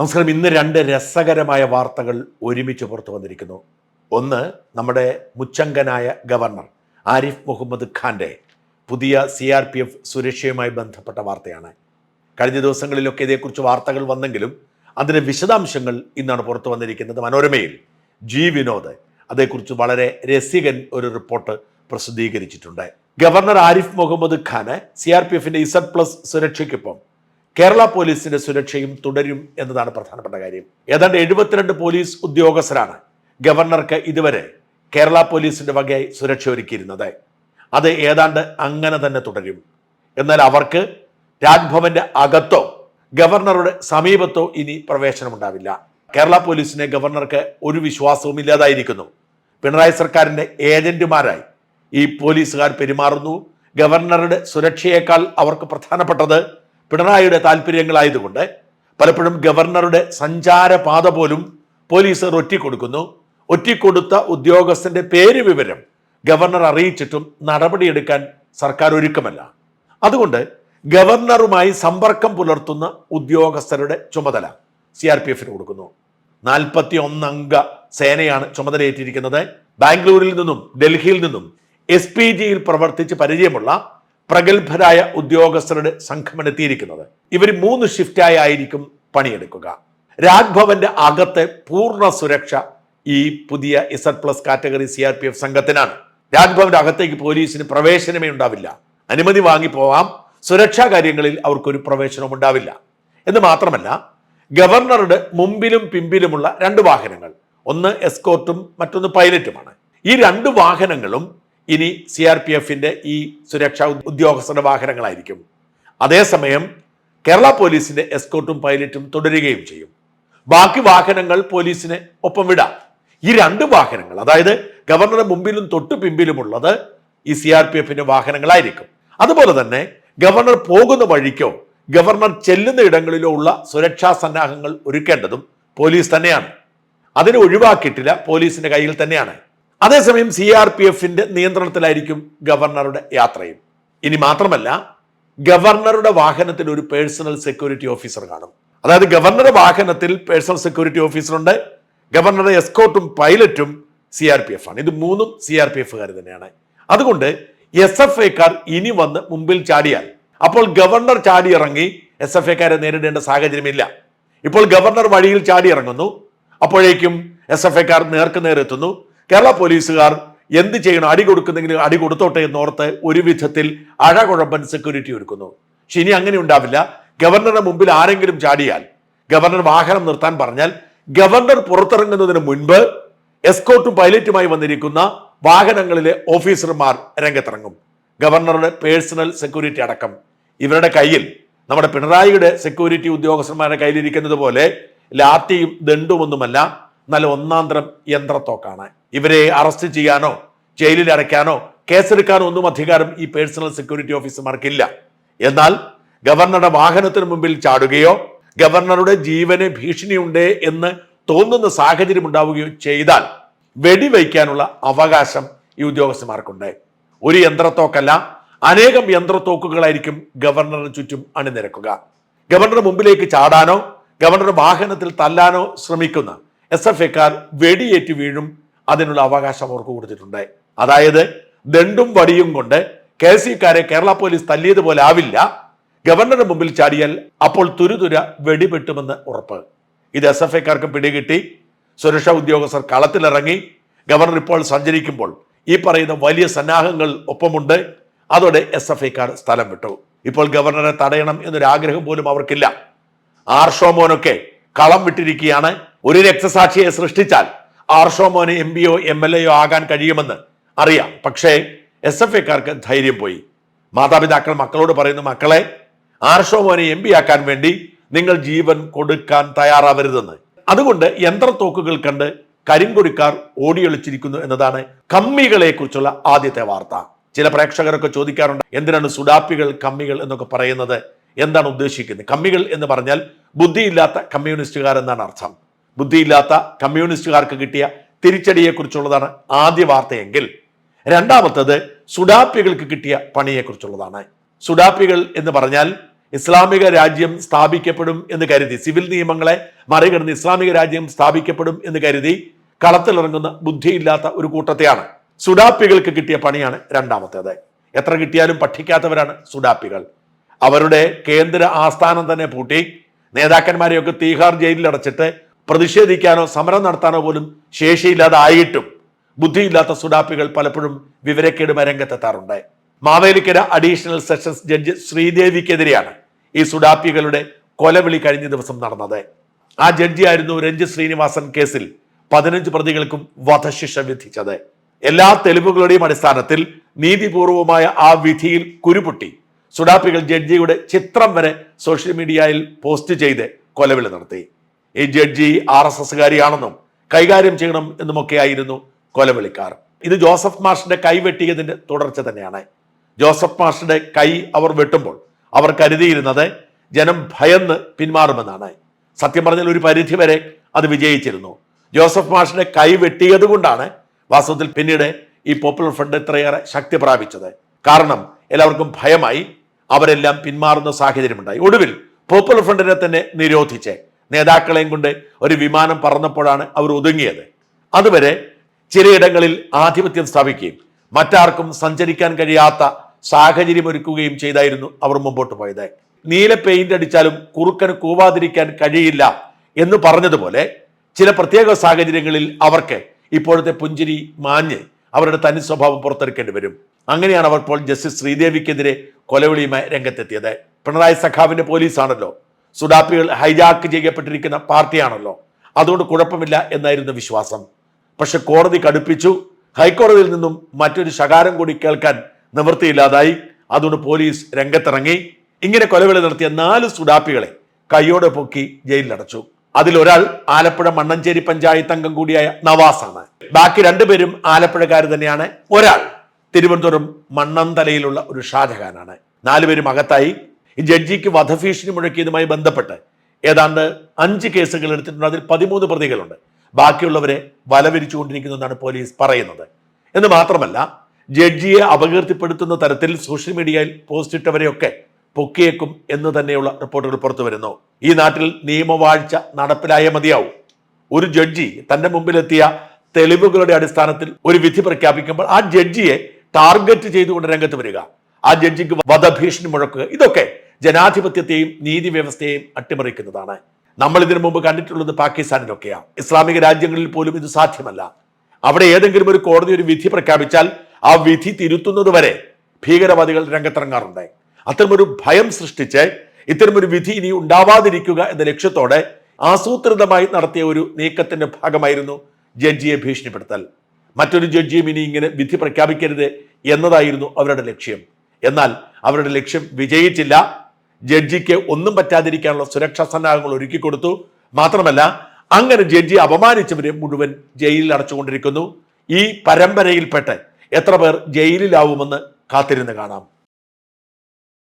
നമസ്കാരം. ഇന്ന് രണ്ട് രസകരമായ വാർത്തകൾ ഒരുമിച്ച് പുറത്തു വന്നിരിക്കുന്നു. ഒന്ന് നമ്മുടെ മുച്ചങ്കനായ ഗവർണർ ആരിഫ് മുഹമ്മദ് ഖാന്റെ പുതിയ സി ആർ പി എഫ് സുരക്ഷയുമായി ബന്ധപ്പെട്ട വാർത്തയാണ്. കഴിഞ്ഞ ദിവസങ്ങളിലൊക്കെ ഇതേക്കുറിച്ച് വാർത്തകൾ വന്നെങ്കിലും അതിന്റെ വിശദാംശങ്ങൾ ഇന്നാണ് പുറത്തു വന്നിരിക്കുന്നത്. മനോരമയിൽ ജി വിനോദ് അതേക്കുറിച്ച് വളരെ രസികൻ ഒരു റിപ്പോർട്ട് പ്രസിദ്ധീകരിച്ചിട്ടുണ്ട്. ഗവർണർ ആരിഫ് മുഹമ്മദ് ഖാന് സി ആർ പി എഫിന്റെ ഇസഡ് പ്ലസ് സുരക്ഷയ്ക്കൊപ്പം കേരള പോലീസിന്റെ സുരക്ഷയും തുടരും എന്നതാണ് പ്രധാനപ്പെട്ട കാര്യം. ഏതാണ്ട് എഴുപത്തിരണ്ട് പോലീസ് ഉദ്യോഗസ്ഥരാണ് ഗവർണർക്ക് ഇതുവരെ കേരള പോലീസിന്റെ വകയായി സുരക്ഷ ഒരുക്കിയിരുന്നത്. അത് ഏതാണ്ട് അങ്ങനെ തന്നെ തുടരും. എന്നാൽ അവർക്ക് രാജ്ഭവന്റെ അകത്തോ ഗവർണറുടെ സമീപത്തോ ഇനി പ്രവേശനമുണ്ടാവില്ല. കേരള പോലീസിനെ ഗവർണർക്ക് ഒരു വിശ്വാസവും ഇല്ലാതായിരിക്കുന്നു. പിണറായി സർക്കാരിന്റെ ഏജന്റുമാരായി ഈ പോലീസുകാർ പെരുമാറുന്നു. ഗവർണറുടെ സുരക്ഷയേക്കാൾ അവർക്ക് പ്രധാനപ്പെട്ടത് പിണറായിയുടെ താല്പര്യങ്ങളായതുകൊണ്ട് പലപ്പോഴും ഗവർണറുടെ സഞ്ചാരപാത പോലും പോലീസർ ഒറ്റിക്കൊടുക്കുന്നു. ഒറ്റിക്കൊടുത്ത ഉദ്യോഗസ്ഥന്റെ പേര് വിവരം ഗവർണർ അറിയിച്ചിട്ടും നടപടിയെടുക്കാൻ സർക്കാർ ഒരുക്കമല്ല. അതുകൊണ്ട് ഗവർണറുമായി സമ്പർക്കം പുലർത്തുന്ന ഉദ്യോഗസ്ഥരുടെ ചുമതല സി ആർ പി എഫിന് കൊടുക്കുന്നു. നാൽപ്പത്തി ഒന്നംഗ സേനയാണ് ചുമതലയേറ്റിരിക്കുന്നത്. ബാംഗ്ലൂരിൽ നിന്നും ഡൽഹിയിൽ നിന്നും എസ് പി ജിയിൽ പ്രവർത്തിച്ച് പരിചയമുള്ള പ്രഗത്ഭരായ ഉദ്യോഗസ്ഥരുടെ സംഘമെത്തിയിരിക്കുന്നത്. ഇവർ മൂന്ന് ഷിഫ്റ്റായി ആയിരിക്കും പണിയെടുക്കുക. രാജ്ഭവന്റെ അകത്തെ പൂർണ സുരക്ഷ ഈ പുതിയ Z plus category C R P F സംഘത്തിനാണ്. രാജ്ഭവന്റെ അകത്തേക്ക് പോലീസിന് പ്രവേശനമേ ഉണ്ടാവില്ല. അനുമതി വാങ്ങി പോവാം. സുരക്ഷാ കാര്യങ്ങളിൽ അവർക്കൊരു പ്രവേശനവും ഉണ്ടാവില്ല. എന്ന് മാത്രമല്ല ഗവർണറുടെ മുമ്പിലും പിമ്പിലുമുള്ള രണ്ട് വാഹനങ്ങൾ ഒന്ന് എസ്കോർട്ടും മറ്റൊന്ന് പൈലറ്റുമാണ് ഈ രണ്ട് വാഹനങ്ങളും ഇനി സി ആർ പി എഫിന്റെ ഈ സുരക്ഷാ ഉദ്യോഗസ്ഥരുടെ വാഹനങ്ങളായിരിക്കും. അതേസമയം കേരള പോലീസിന്റെ എസ്കോർട്ടും പൈലറ്റും തുടരുകയും ചെയ്യും. ബാക്കി വാഹനങ്ങൾ പോലീസിന് ഒപ്പം വിടാം. ഈ രണ്ട് വാഹനങ്ങൾ അതായത് ഗവർണറുടെ മുമ്പിലും തൊട്ടു പിമ്പിലുമുള്ളത് ഈ സി ആർ പി എഫിന്റെ വാഹനങ്ങളായിരിക്കും. അതുപോലെ തന്നെ ഗവർണർ പോകുന്ന വഴിക്കോ ഗവർണർ ചെല്ലുന്ന ഇടങ്ങളിലോ ഉള്ള സുരക്ഷാ സന്നാഹങ്ങൾ ഒരുക്കേണ്ടതും പോലീസ് തന്നെയാണ്. അതിനെ ഒഴിവാക്കിയിട്ടില്ല പോലീസിന്റെ കയ്യിൽ തന്നെയാണ്. അതേസമയം സി ആർ പി എഫിന്റെ നിയന്ത്രണത്തിലായിരിക്കും ഗവർണറുടെ യാത്രയും. ഇനി മാത്രമല്ല ഗവർണറുടെ വാഹനത്തിൽ ഒരു പേഴ്സണൽ സെക്യൂരിറ്റി ഓഫീസർ കാണും. അതായത് ഗവർണറുടെ വാഹനത്തിൽ പേഴ്സണൽ സെക്യൂരിറ്റി ഓഫീസറുണ്ട്. ഗവർണറുടെ എസ്കോട്ടും പൈലറ്റും സി ആർ പി എഫ് ആണ് ഇത് മൂന്നും സി ആർ പി എഫുകാർ തന്നെയാണ്. അതുകൊണ്ട് എസ് എഫ് ഐക്കാർ ഇനി വന്ന് മുമ്പിൽ ചാടിയാൽ അപ്പോൾ ഗവർണർ ചാടിയിറങ്ങി എസ് എഫ് ഐക്കാരെ നേരിടേണ്ട സാഹചര്യമില്ല. ഇപ്പോൾ ഗവർണർ വഴിയിൽ ചാടിയിറങ്ങുന്നു. അപ്പോഴേക്കും എസ് എഫ് ഐക്കാർ നേർക്ക് നേരെത്തുന്നു കേരള പോലീസുകാർ എന്ത് ചെയ്യണം? അടി കൊടുക്കുന്നെങ്കിൽ അടി കൊടുത്തോട്ടെ എന്നോർത്ത് ഒരു വിധത്തിൽ അഴകുഴമ്പൻ സെക്യൂരിറ്റി ഒരുക്കുന്നു. പക്ഷെ ഇനി അങ്ങനെ ഉണ്ടാവില്ല. ഗവർണറുടെ മുമ്പിൽ ആരെങ്കിലും ചാടിയാൽ ഗവർണർ വാഹനം നിർത്താൻ പറഞ്ഞാൽ ഗവർണർ പുറത്തിറങ്ങുന്നതിന് മുൻപ് എസ്കോട്ടും പൈലറ്റുമായി വന്നിരിക്കുന്ന വാഹനങ്ങളിലെ ഓഫീസർമാർ രംഗത്തിറങ്ങും. ഗവർണറുടെ പേഴ്സണൽ സെക്യൂരിറ്റി അടക്കം. ഇവരുടെ കയ്യിൽ നമ്മുടെ പിണറായിയുടെ സെക്യൂരിറ്റി ഉദ്യോഗസ്ഥന്മാരുടെ കയ്യിലിരിക്കുന്നത് പോലെ ലാത്തിയും ദണ്ടുമൊന്നുമല്ല നല്ല ഒന്നാന്തരം യന്ത്രത്തോക്കാണ്. ഇവരെ അറസ്റ്റ് ചെയ്യാനോ ജയിലിൽ അടയ്ക്കാനോ കേസെടുക്കാനോ ഒന്നും അധികാരം ഈ പേഴ്സണൽ സെക്യൂരിറ്റി ഓഫീസർമാർക്കില്ല. എന്നാൽ ഗവർണറുടെ വാഹനത്തിന് മുമ്പിൽ ചാടുകയോ ഗവർണറുടെ ജീവന് ഭീഷണിയുണ്ട് എന്ന് തോന്നുന്ന സാഹചര്യം ഉണ്ടാവുകയോ ചെയ്താൽ വെടിവയ്ക്കാനുള്ള അവകാശം ഈ ഉദ്യോഗസ്ഥന്മാർക്കുണ്ട്. ഒരു യന്ത്രത്തോക്കല്ല അനേകം യന്ത്രത്തോക്കുകളായിരിക്കും ഗവർണറിന് ചുറ്റും അണിനിരക്കുക. ഗവർണറുടെ മുമ്പിലേക്ക് ചാടാനോ ഗവർണറുടെ വാഹനത്തിൽ തല്ലാനോ ശ്രമിക്കുന്ന എസ് എഫ് എക്കാർ വെടിയേറ്റ് വീഴും അതിനുള്ള അവകാശം അവർക്ക് കൊടുത്തിട്ടുണ്ട്. അതായത് ദണ്ടും വടിയും കൊണ്ട് കെ സിക്കാരെ കേരള പോലീസ് തല്ലിയതുപോലെ ആവില്ല. ഗവർണറുടെ മുമ്പിൽ ചാടിയാൽ അപ്പോൾ തുരുതുര വെടിപെട്ടുമെന്ന് ഉറപ്പ്. ഇത് എസ് എഫ് ഐക്കാർക്ക് പിടികിട്ടി. സുരക്ഷാ ഉദ്യോഗസ്ഥർ കളത്തിലിറങ്ങി. ഗവർണർ ഇപ്പോൾ സഞ്ചരിക്കുമ്പോൾ ഈ പറയുന്ന വലിയ സന്നാഹങ്ങൾ ഒപ്പമുണ്ട്. അതോടെ എസ് എഫ് ഐക്കാർ സ്ഥലം വിട്ടു. ഇപ്പോൾ ഗവർണറെ തടയണം എന്നൊരു ആഗ്രഹം പോലും അവർക്കില്ല. ആർഷോമോനൊക്കെ കളം വിട്ടിരിക്കുകയാണ്. ഒരു രക്തസാക്ഷിയെ സൃഷ്ടിച്ചാൽ ആർഷോമോന് എം പിയോ എം എൽ എയോ ആകാൻ കഴിയുമെന്ന് അറിയാം. പക്ഷേ എസ് എഫ് എക്കാർക്ക് ധൈര്യം പോയി. മാതാപിതാക്കൾ മക്കളോട് പറയുന്നു മക്കളെ ആർഷോമോനെ എം പി ആക്കാൻ വേണ്ടി നിങ്ങൾ ജീവൻ കൊടുക്കാൻ തയ്യാറാവരുതെന്ന്. അതുകൊണ്ട് യന്ത്രത്തോക്കുകൾ കണ്ട് കരിങ്കൊടിക്കാർ ഓടിയൊളിച്ചിരിക്കുന്നു എന്നതാണ് കമ്മികളെ കുറിച്ചുള്ള ആദ്യത്തെ വാർത്ത. ചില പ്രേക്ഷകരൊക്കെ ചോദിക്കാറുണ്ട് എന്തിനാണ് സുഡാപ്പികൾ കമ്മികൾ എന്നൊക്കെ പറയുന്നത്? എന്താണ് ഉദ്ദേശിക്കുന്നത്? കമ്മികൾ എന്ന് പറഞ്ഞാൽ ബുദ്ധിയില്ലാത്ത കമ്മ്യൂണിസ്റ്റുകാർ എന്നാണ് അർത്ഥം. ബുദ്ധിയില്ലാത്ത കമ്മ്യൂണിസ്റ്റുകാർക്ക് കിട്ടിയ തിരിച്ചടിയെക്കുറിച്ചുള്ളതാണ് ആദ്യ വാർത്തയെങ്കിൽ. രണ്ടാമത്തത് സുഡാപ്പികൾക്ക് കിട്ടിയ പണിയെക്കുറിച്ചുള്ളതാണ്. സുഡാപ്പികൾ എന്ന് പറഞ്ഞാൽ ഇസ്ലാമിക രാജ്യം സ്ഥാപിക്കപ്പെടും എന്ന് കരുതി സിവിൽ നിയമങ്ങളെ മറികടന്ന് ഇസ്ലാമിക രാജ്യം സ്ഥാപിക്കപ്പെടും എന്ന് കരുതി കളത്തിലിറങ്ങുന്ന ബുദ്ധിയില്ലാത്ത ഒരു കൂട്ടത്തെയാണ്. സുഡാപ്പികൾക്ക് കിട്ടിയ പണിയാണ് രണ്ടാമത്തേത്. എത്ര കിട്ടിയാലും പഠിക്കാത്തവരാണ് സുഡാപ്പികൾ. അവരുടെ കേന്ദ്ര ആസ്ഥാനം തന്നെ പൂട്ടി നേതാക്കന്മാരെയൊക്കെ തീഹാർ ജയിലിൽ അടച്ചിട്ട് പ്രതിഷേധിക്കാനോ സമരം നടത്താനോ പോലും ശേഷിയില്ലാതായിട്ടും ബുദ്ധിയില്ലാത്ത സുഡാപ്പികൾ പലപ്പോഴും വിവരക്കേട് രംഗത്തെത്താറുണ്ട്. മാവേലിക്കര അഡീഷണൽ സെഷൻസ് ജഡ്ജ് ശ്രീദേവിക്കെതിരെയാണ് ഈ സുഡാപ്പികളുടെ കൊലവിളി കഴിഞ്ഞ ദിവസം നടന്നത്. ആ ജഡ്ജിയായിരുന്നു രഞ്ജിത് ശ്രീനിവാസൻ കേസിൽ പതിനഞ്ച് പ്രതികൾക്കും വധശിക്ഷ വിധിച്ചത്. എല്ലാ തെളിവുകളുടെയും അടിസ്ഥാനത്തിൽ നീതിപൂർവമായ ആ വിധിയിൽ കുരുപൊട്ടി സുഡാപ്പികൾ ജഡ്ജിയുടെ ചിത്രം വരെ സോഷ്യൽ മീഡിയയിൽ പോസ്റ്റ് ചെയ്ത് കൊലവിളി നടത്തി. ഈ ജഡ്ജി ആർ എസ് എസ്സുകാരിയാണെന്നും കൈകാര്യം ചെയ്യണം എന്നുമൊക്കെയായിരുന്നു കൊലവിളിക്കാർ. ഇത് ജോസഫ് മാഷിന്റെ കൈ വെട്ടിയതിന്റെ തുടർച്ച തന്നെയാണ്. ജോസഫ് മാഷിന്റെ കൈ അവർ വെട്ടുമ്പോൾ അവർ കരുതിയിരുന്നത് ജനം ഭയന്ന് പിന്മാറുമെന്നാണ്. സത്യം പറഞ്ഞാൽ ഒരു പരിധി വരെ അത് വിജയിച്ചിരുന്നു. ജോസഫ് മാഷിന്റെ കൈ വെട്ടിയത് കൊണ്ടാണ് വാസ്തവത്തിൽ പിന്നീട് ഈ പോപ്പുലർ ഫ്രണ്ട് ഇത്രയേറെ ശക്തി പ്രാപിച്ചത്. കാരണം എല്ലാവർക്കും ഭയമായി അവരെല്ലാം പിന്മാറുന്ന സാഹചര്യമുണ്ടായി. ഒടുവിൽ പോപ്പുലർ ഫ്രണ്ടിനെ തന്നെ നിരോധിച്ച്. നേതാക്കളെയും കൊണ്ട് ഒരു വിമാനം പറന്നപ്പോഴാണ് അവർ ഒതുങ്ങിയത്. അതുവരെ ചിലയിടങ്ങളിൽ ആധിപത്യം സ്ഥാപിക്കുകയും മറ്റാർക്കും സഞ്ചരിക്കാൻ കഴിയാത്ത സാഹചര്യം ഒരുക്കുകയും ചെയ്തായിരുന്നു അവർ മുമ്പോട്ട് പോയത്. നീല പെയിന്റ് അടിച്ചാലും കുറുക്കന് കൂവാതിരിക്കാൻ കഴിയില്ല എന്ന് പറഞ്ഞതുപോലെ ചില പ്രത്യേക സാഹചര്യങ്ങളിൽ അവർക്ക് ഇപ്പോഴത്തെ പുഞ്ചിരി മാഞ്ഞ് അവരുടെ തനി സ്വഭാവം പുറത്തെടുക്കേണ്ടി വരും. അങ്ങനെയാണ് അവർ ഇപ്പോൾ ജസ്റ്റിസ് ശ്രീദേവിക്കെതിരെ കൊലവിളിയുമായി രംഗത്തെത്തിയത്. പിണറായി സഖാവിന്റെ പോലീസാണല്ലോ. സുഡാപ്പികൾ ഹൈജാക്ക് ചെയ്യപ്പെട്ടിരിക്കുന്ന പാർട്ടിയാണല്ലോ. അതുകൊണ്ട് കുഴപ്പമില്ല എന്നായിരുന്നു വിശ്വാസം. പക്ഷെ കോടതി കടുപ്പിച്ചു. ഹൈക്കോടതിയിൽ നിന്നും മറ്റൊരു ശകാരം കൂടി കേൾക്കാൻ നിവൃത്തിയില്ലാതായി. അതുകൊണ്ട് പോലീസ് രംഗത്തിറങ്ങി. ഇങ്ങനെ കൊലവിളി നടത്തിയ നാല് സുഡാപ്പികളെ കൈയോടെ പൊക്കി ജയിലിലടച്ചു. അതിലൊരാൾ ആലപ്പുഴ മണ്ണഞ്ചേരി പഞ്ചായത്ത് അംഗം കൂടിയായ നവാസാണ്. ബാക്കി രണ്ടുപേരും ആലപ്പുഴക്കാർ തന്നെയാണ്. ഒരാൾ തിരുവനന്തപുരം മണ്ണന്തലയിലുള്ള ഒരു ഷാജഹാനാണ്. നാലുപേരും അകത്തായി. ഈ ജഡ്ജിക്ക് വധഭീഷണി മുഴക്കിയതുമായി ബന്ധപ്പെട്ട് ഏതാണ്ട് അഞ്ച് കേസുകൾ എടുത്തിട്ടുണ്ട്. അതിൽ പതിമൂന്ന് പ്രതികളുണ്ട്. ബാക്കിയുള്ളവരെ വലവിരിച്ചുകൊണ്ടിരിക്കുന്നു എന്നാണ് പോലീസ് പറയുന്നത്. എന്ന് മാത്രമല്ല ജഡ്ജിയെ അപകീർത്തിപ്പെടുത്തുന്ന തരത്തിൽ സോഷ്യൽ മീഡിയയിൽ പോസ്റ്റ് ഇട്ടവരെയൊക്കെ പൊക്കിയേക്കും എന്ന് തന്നെയുള്ള റിപ്പോർട്ടുകൾ പുറത്തു വരുന്നു. ഈ നാട്ടിൽ നിയമവാഴ്ച നടപ്പിലായ മതിയാവും. ഒരു ജഡ്ജി തന്റെ മുമ്പിലെത്തിയ തെളിവുകളുടെ അടിസ്ഥാനത്തിൽ ഒരു വിധി പ്രഖ്യാപിക്കുമ്പോൾ ആ ജഡ്ജിയെ ടാർഗറ്റ് ചെയ്തുകൊണ്ട് രംഗത്ത് വരിക. ആ ജഡ്ജിക്ക് വധഭീഷണി മുഴക്കുക. ഇതൊക്കെ ജനാധിപത്യത്തെയും നീതി വ്യവസ്ഥയെയും അട്ടിമറിക്കുന്നതാണ്. നമ്മൾ ഇതിനു മുമ്പ് കണ്ടിട്ടുള്ളത് പാകിസ്ഥാനിലൊക്കെയാണ് ഇസ്ലാമിക രാജ്യങ്ങളിൽ പോലും ഇത് സാധ്യമല്ല. അവിടെ ഏതെങ്കിലും ഒരു കോടതി ഒരു വിധി പ്രഖ്യാപിച്ചാൽ ആ വിധി തിരുത്തുന്നത് വരെ ഭീകരവാദികൾ രംഗത്തിറങ്ങാറുണ്ട്. അത്തരമൊരു ഭയം സൃഷ്ടിച്ച് ഇത്തരമൊരു വിധി ഇനി ഉണ്ടാവാതിരിക്കുക എന്ന ലക്ഷ്യത്തോടെ ആസൂത്രിതമായി നടത്തിയ ഒരു നീക്കത്തിന്റെ ഭാഗമായിരുന്നു ജഡ്ജിയെ ഭീഷണിപ്പെടുത്തൽ. മറ്റൊരു ജഡ്ജിയും ഇനി ഇങ്ങനെ വിധി പ്രഖ്യാപിക്കരുത് എന്നതായിരുന്നു അവരുടെ ലക്ഷ്യം. എന്നാൽ അവരുടെ ലക്ഷ്യം വിജയിച്ചില്ല. ജഡ്ജിക്ക് ഒന്നും പറ്റാതിരിക്കാനുള്ള സുരക്ഷാ സന്നാഹങ്ങൾ ഒരുക്കി കൊടുത്തു. മാത്രമല്ല അങ്ങനെ ജഡ്ജി അപമാനിച്ചവരെ മുഴുവൻ ജയിലിൽ അടച്ചുകൊണ്ടിരിക്കുന്നു. ഈ പരമ്പരയിൽപ്പെട്ട് എത്ര പേർ ജയിലിലാവുമെന്ന് കാത്തിരുന്ന് കാണാം.